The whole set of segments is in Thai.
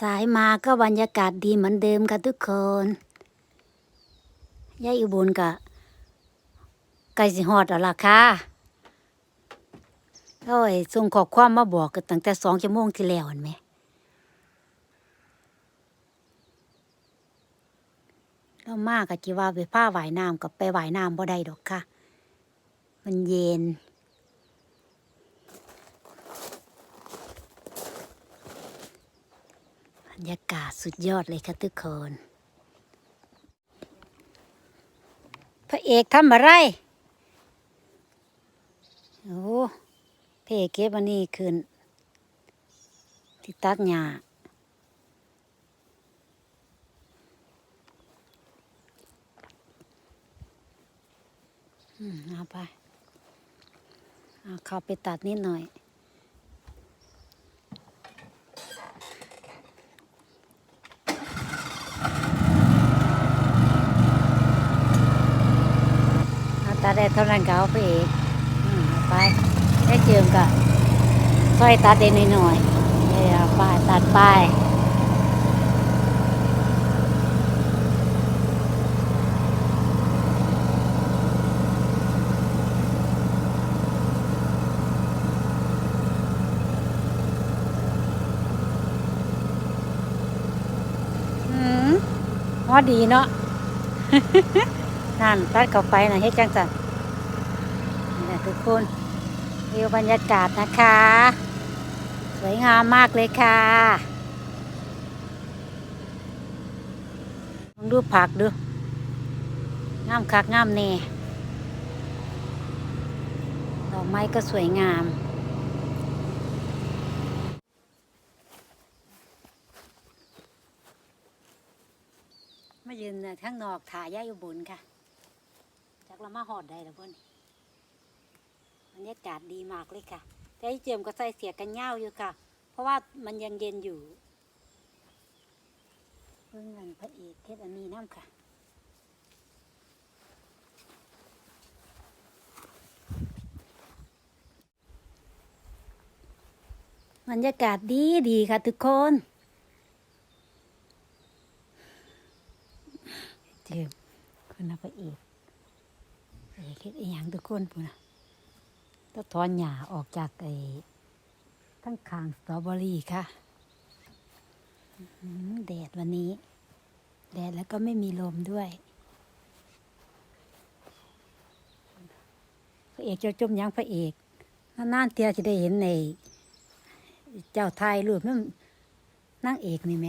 สายมาก็บรรยากาศดีเหมือนเดิมค่ะทุกคนยายอุบลกะไก่สิฮอดแล้วล่ะค่ะโอ้ยส่งขอความมาบอกกันตั้งแต่สองชั่วโมงที่แล้วเห็นไหมเรามากกะจิว่าไปผ้าหวายน้ำกับไปหวายน้ำบ่ได้ดอกค่ะ มันเย็น บรร ยากาศสุดยอดเลยค่ะทุกคนพระเอกทำอะไร โอ้พระเอกเก็บอันนี้ขึ้นที่ตัดหญ้าอืมเอาไป เอาเข้าไปตัดนิดหน่อย เอาตัด ได้เท่านั้นก็เอาไปเอกไปได้เจิมก็ซอยตัดได้หน่อยๆเออเอาไปตัดไปอืมพอดีเนาะนั่นตัดเข้าไปนะเฮ็ดจังสั่น ทุกคนวิวบรรยากาศนะคะ สวยงามมากเลยค่ะลองดูผักดูงามคักงามแน่ดอกไม้ก็สวยงาม มายืนข้างนอกถ่ายย่าอยู่บนค่ะจากเรามาหอดได้แล้วเพื่อน บรรยากาศดีมากเลยค่ะ แต่ไอเจียมก็ใส่เสียกันย่าอยู่ค่ะ เพราะว่ามันยังเย็นอยู่เพื่อนเงินพระเอกเทศอันนี้น้ำค่ะบรรยากาศดีดีค่ะทุกคนเจิมคุณนะพระเอกเอกเฮ็ดอีหยังทุกคนปุ่นนะ ต้องถอนหญ้าออกจากไอ้ทั้งคางสตรอเบอรี่ค่ะแดดวันนี้ แดดแล้วก็ไม่มีลมด้วยพระเอกเจ้าจมยังพระเอกนานๆเตียจะได้เห็นใน เจ้าไทยรูปนั่นนางเอกนี่แหม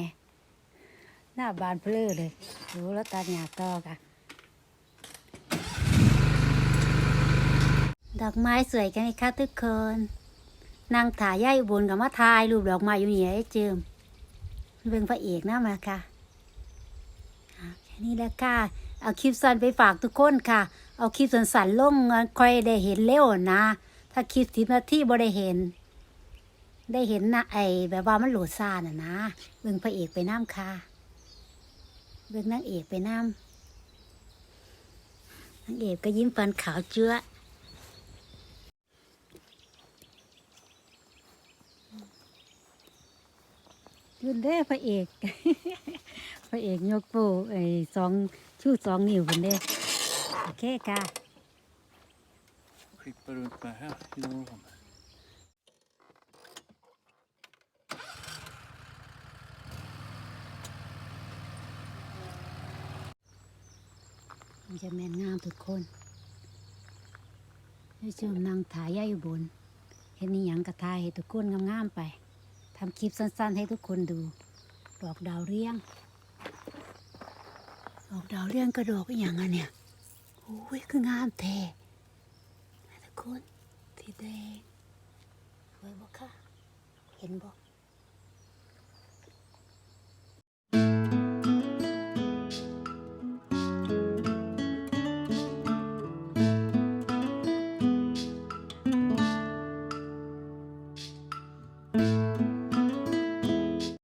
หน้าบานเพลอเลย ดูแล้วตาหยาต่อค่ะ ดอกไม้สวยกันไหมคะทุกคนนางถ่ายย่ายบนกับมาทายรูปดอกไม้อยู่เนี่ยไอ้เจิมเบิ่งพระเอกนะมาค่ะแค่นี้แล้วค่ะเอาคลิปสั้นไปฝากทุกคนค่ะ เอาคลิปสั้นๆลงค่อยได้เห็นเร็วนะ ถ้าคลิปสิบนาที่บ่ได้เห็น ได้เห็นนะไอแบบว่ามันโหลดซ่าน่ะนะเบิ่งพระเอกไปน้ำค่ะเบิ่งนางเอกไปน้ำนางเอกก็ยิ้มฟันขาวเจื้อ ยืนเด้พระเอก พระเอกยกโป้ไอ้สองชูสองนิ้วคนเด้โอเคค่ะ Klippa runt med här i någon. มันจะแม่นงามทุกคนให้ชมนางถ่ายย่าอยู่บน เห็นนี่ยังกระทายให้ทุกคนงามๆไป ทำคลิปสั้นๆ ให้ทุกคนดู ดอกดาวเรียง ดอกดาวเรียงกระดอกอย่างอะเนี่ยโอ้ยคืองามแท้ทุกคนสีแดงสวยบ่ค่ะ เห็นบ่